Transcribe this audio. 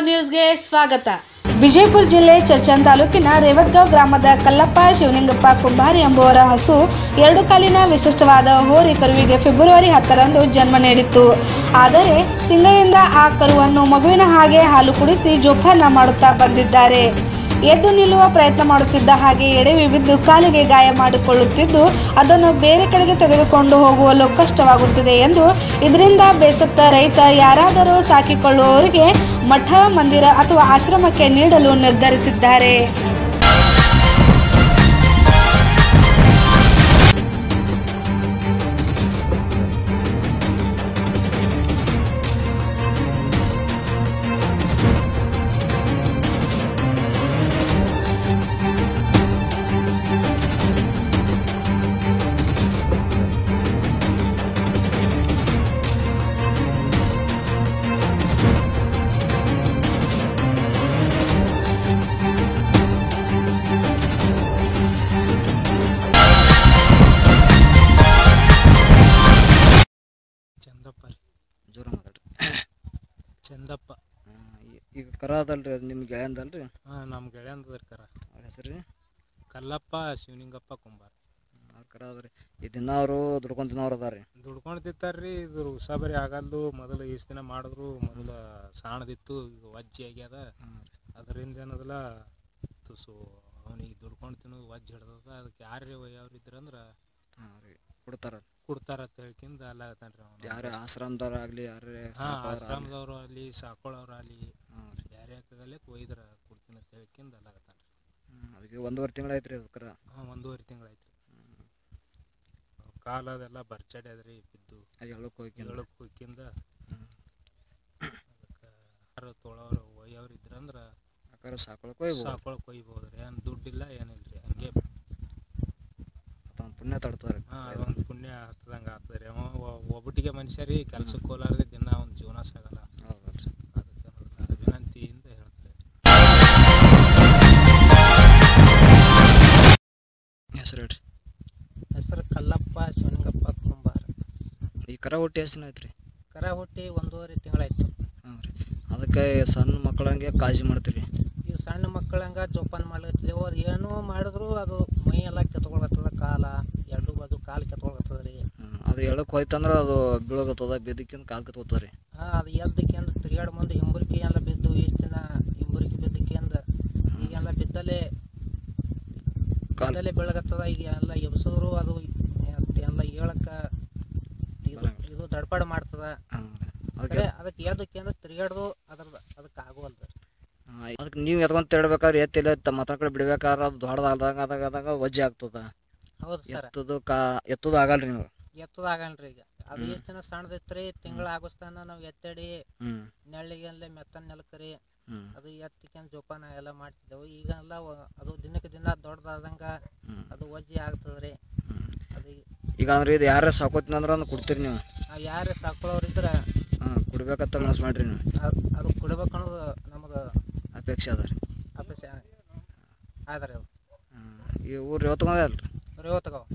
ನ್ಯೂಸ್ಗೆ ಸ್ವಾಗತ. ವಿಜಯಪುರ ಜಿಲ್ಲೆ ಚರ್ಚನ್ ತಾಲೂಕಿನ ರೇವತ್ಗಾಂವ್ ಗ್ರಾಮದ ಕಲ್ಲಪ್ಪ, ಶಿವಲಿಂಗಪ್ಪ, ಕುಂಬಾರಿ ಎಂಬುವರ ಹಸು ಎರಡು ಕಾಲಿನ ವಿಶಿಷ್ಟವಾದ ಹೋರಿ ಕರುವಿಗೆ ಫೆಬ್ರವರಿ ಹತ್ತರಂದು ಜನ್ಮ ನೀಡಿತ್ತು. ಆದರೆ ತಿಂಗಳಿಂದ ಆ ಕರುವನ್ನು ಮಗುವಿನ ಹಾಗೆ ಹಾಲು ಕುಡಿಸಿ ಜೋಪಾನ ಮಾಡುತ್ತಾ ಬಂದಿದ್ದಾರೆ. ಎದ್ದು ನಿಲ್ಲುವ ಪ್ರಯತ್ನ ಮಾಡುತ್ತಿದ್ದ ಹಾಗೆ ಎಡವಿ ಬಿದ್ದು ಕಾಲಿಗೆ ಗಾಯ ಮಾಡಿಕೊಳ್ಳುತ್ತಿದ್ದು, ಅದನ್ನು ಬೇರೆ ಕಡೆಗೆ ತೆಗೆದುಕೊಂಡು ಹೋಗುವಲು ಕಷ್ಟವಾಗುತ್ತಿದೆ ಎಂದು ಇದರಿಂದ ಬೇಸತ್ತ ರೈತ ಯಾರಾದರೂ ಸಾಕಿಕೊಳ್ಳುವವರಿಗೆ ಮಠ, ಮಂದಿರ ಅಥವಾ ಆಶ್ರಮಕ್ಕೆ ನೀಡಲು ನಿರ್ಧರಿಸಿದ್ದಾರೆ. ಚಂದಪ್ಪ. ಈಗ ಕರ ಅದಲ್ರಿ ಅದು ನಿಮ್ಮ ಗೆಳೆಯಂದಲ್ರಿ ಹಾಂ ನಮ್ಮ ಗೆಳೆಯಂದದ ಕರ. ಅವ್ರ ಹೆಸರು ರೀ? ಕಲ್ಲಪ್ಪ ಶಿವಲಿಂಗಪ್ಪ ಕುಂಬಾರ. ಅವ್ರ ಕರ ಅದ್ರಿ ಈ ದಿನ ಅವರು ದುಡ್ಕೊಂತಿನವ್ರು ತಿನ್ನೋರು ಅದಾರ ರೀ ದುಡ್ಕೊಂಡು ತಿಂತಾರ್ರಿ. ಇದು ಉಸಾಬರಿ ಆಗಲ್ದು. ಮೊದಲು ಈಸ್ ದಿನ ಮಾಡಿದ್ರು. ಮೊದಲು ಸಾಣದಿತ್ತು. ಈಗ ವಜ್ಜಿ ಆಗ್ಯದ. ಅದರಿಂದ ಏನದಲ್ಲ ತುಸು ಅವನಿಗೆ ದುಡ್ಕೊಂಡು ತಿನ್ನೋದು ವಜ್ಜಿ ಹಿಡ್ದದ. ಅದಕ್ಕೆ ಯಾರೇ ಒಯ್ಯವ್ರು ಇದ್ರಂದ್ರೆ ಹಾಂ ರೀ. ಕೊಡ್ತಾರ. ಕೊಡ್ತಾರ ಅಂತ ಹೇಳ್ಕಿಂದ ಅಲ್ಲ ಅವ್ನು. ಯಾರು ಯಾರೇ ಆಶ್ರಮದವ್ರ ಆಗ್ಲಿ ಯಾರೇ ಹಾ. ಆಶ್ರಮದವ್ರು ಅಲ್ಲಿ ಸಾಕೊಳ್ಳೋರು ಅಲ್ಲಿ ರೀ. ಯಾರೇ ಆಗಲ್ಲಕ್ಕೆ ಒಯ್ದ್ರ ಕೊಡ್ತೀನಿ ಅಂತ ಹೇಳ್ಕಿಂದ ಅಲ್ಲ ಆಗತ್ತಾನ್ರಿ ಅದಕ್ಕೆ ಒಂದೂವರೆ ತಿಂಗಳು ಐತ್ರಿ ಅದು ಕರ ಹಾಂ ಒಂದೂವರೆ ತಿಂಗಳಾಯ್ತು ಕಾಲ ಅದೆಲ್ಲ ಬರ್ಚಡಿ ಅದ್ರಿ ಬಿದ್ದು. ಅದು ಎಳ್ಳಕ್ಕೆ ಹೋಗಿ ಹೇಳಕ್ ಹೋಗಿಂದ ಅದಕ್ಕೆ ಯಾರು ತೊಳೋರು ಒಯ್ಯವ್ರು ಇದ್ರಂದ್ರ ಕರ ಸಾಕೊಳಕ್ ಹೋಗ್ಬೋದು ಸಾಕೊಳಕ್ ಒಯ್ಬೋದ್ರಿ. ಏನು ದುಡ್ಡಿಲ್ಲ ಏನಿಲ್ರಿ. ಹಂಗೆ. ತಮ್ಮ ಪುಣ್ಯ ತಡ್ತಾರೆ ಅದೊಂದು ಪುಣ್ಯ ಹತ್ತದಂಗೆ ಆಗ್ತದ್ರಿ. ರೀ ಒ- ಒಬ್ಬಟ್ಟಿಗೆ ಮನುಷ್ಯರಿ ಕೆಲ್ಸಕ್ಕೆ ಹೋಲಾರ್ದೆ ದಿನ ಒಂದು ಜೀವನ ಸಾಗಲ್ಲ. ಅದಕ್ಕೆ ಅದನ್ನ ವಿನಂತಿಯಿಂದ ಹೇಳ್ತೇವೆ. ಹೆಸರು ಹೇಳ್ರಿ ಹೆಸರು ಕಲ್ಲಪ್ಪ ಶಿವಲಿಂಗಪ್ಪ ಕುಂಬಾರ. ಈ ಕರ ಹುಟ್ಟಿ ಎಷ್ಟು ಐತ್ರಿ ಕರ ಹುಟ್ಟಿ ಒಂದೂವರೆ ತಿಂಗಳಾಯ್ತು. ಹಾಂ ರೀ. ಅದಕ್ಕೆ ಸಣ್ಣ ಮಕ್ಕಳಂಗೆ ಕಾಳಜಿ ಮಾಡ್ತೀರಿ? ಈ ಸಣ್ಣ ಮಕ್ಕಳಂಗ ಜೋಪಾನ ಮಾಡ್ಲತ್ತಿಲ್ಲ ಅದು ಏನೋ ಮಾಡಿದ್ರು ಅದು ಮೈ ಎಲ್ಲ ಕೆತ್ಕೊಳತ್ತದ ಕಾಲ ಎರಡು ಬಾಜು ಕಾಲು ಕೆತ್ಕೊಳತ್ತದ ರೀ ಅದು ಎಳಕ್ಕೆ ಹೋಯ್ತಂದ್ರೆ ಅದು ಬೀಳೋಗತ್ತದ ಬಿದ್ದಕ್ಕಿಂತ ಕಾಲು ಕತ್ಕೋತದ ರೀ ಹಾಂ ಅದು ಎದ್ದಕ್ಕೆಂದು ತಿರುಗಾಡ ಮುಂದೆ ಹಿಂಬುರಿಕೆ ಎಲ್ಲ ಬಿದ್ದು ಇಷ್ಟು ದಿನ ಹಿಂಬುರಿಕೆ ಬಿದ್ದಕ್ಕೆಂದ ಈಗೆಲ್ಲ ಬಿದ್ದಲೇ ಕಾಲ್ ಬೀಳಕತ್ತದ. ಈಗ ಎಲ್ಲ ಎಬ್ಸಿದ್ರು ಅದು ಎಲ್ಲ ಹೇಳಕ್ಕ ಇದು ಇದು ದಡ್ಪಾಡ ಮಾಡ್ತದ. ಅದಕ್ಕೆ ಅದಕ್ಕೆ ಎದಕ್ಕೆ ಅಂದ್ರೆ ತಿರುಗಾಡ್ದು ಅದ್ರದ್ದು ಅದಕ್ಕೆ ಆಗುವಲ್ದು ಅದಕ್ಕೆ ನೀವು ಎತ್ಕೊಂತ ತಿಳ್ಬೇಕಾದ್ರೆ ಎತ್ತಿಲ್ಲ ಮತ್ತ ಕಡೆ ಬಿಡ್ಬೇಕಾದ್ರೆ ಅದು ದೊಡ್ಡದಾದಾಗ ಅದಾಗ ಅದಾಗ ವಜ್ಜೆ ಆಗ್ತದ. ಹೌದು ಸರ್. ಎತ್ತದು ಕಾ ಎತ್ತದು ಆಗಲ್ರಿ ನೀವು ಎತ್ತದ ಆಗಲ್ರಿ ಈಗ. ಅದು ಎಷ್ಟು ದಿನ ಸಣ್ಣದೈತ್ರಿ ತಿಂಗಳ ಆಗಸ್ತನ ನಾವು ಎತ್ತಡಿ ಹ್ಮ್. ನೆಳ್ಳಿಗೆಲ್ಲ ಮೆತ್ತನ್ ನೆಲಕರಿ ಹ್ಮ್. ಅದು ಎತ್ತಿಕೊಂಡು ಜೋಪಾನ ಎಲ್ಲ ಮಾಡ್ತಿದ್ದೆವು. ಈಗೆಲ್ಲ ವ- ಅದು ದಿನಕ್ಕೆ ದಿನ ದೊಡ್ಡದಾದಂಗ ಹ್ಮ್. ಅದು ವಜ್ಜಿ ಆಗ್ತದ್ರಿ. ಹ್ಮ್. ಅದು ಈಗ ಅಂದ್ರೆ ಇದು ಯಾರೇ ಸಾಕೋತೀನಿ ಅಂದ್ರೆ ಅದನ್ನ ಕೊಡ್ತೀರಿ ನೀವು? ಯಾರೇ ಸಾಕೊಳ್ಳೋರು ಇದ್ರ ಹಾಂ ಕುಡ್ಬೇಕಂತ ಮನಸ್ಸು ಮಾಡ್ರಿ ನೀವು. ಅದ್- ಅದು ಕೊಡ್ಬೇಕು ಅನ್ನೋದು ನಮಗೆ ಅಪೇಕ್ಷೆ ಅದ ರೀ. ಅಪೇಕ್ಷೆ ಆದ್ರೆ ಅದು. ಈ ಊರು ಯಾವತ್ತೂ ಅಲ್ರಿ? ರೇವತ್ಗಾವ್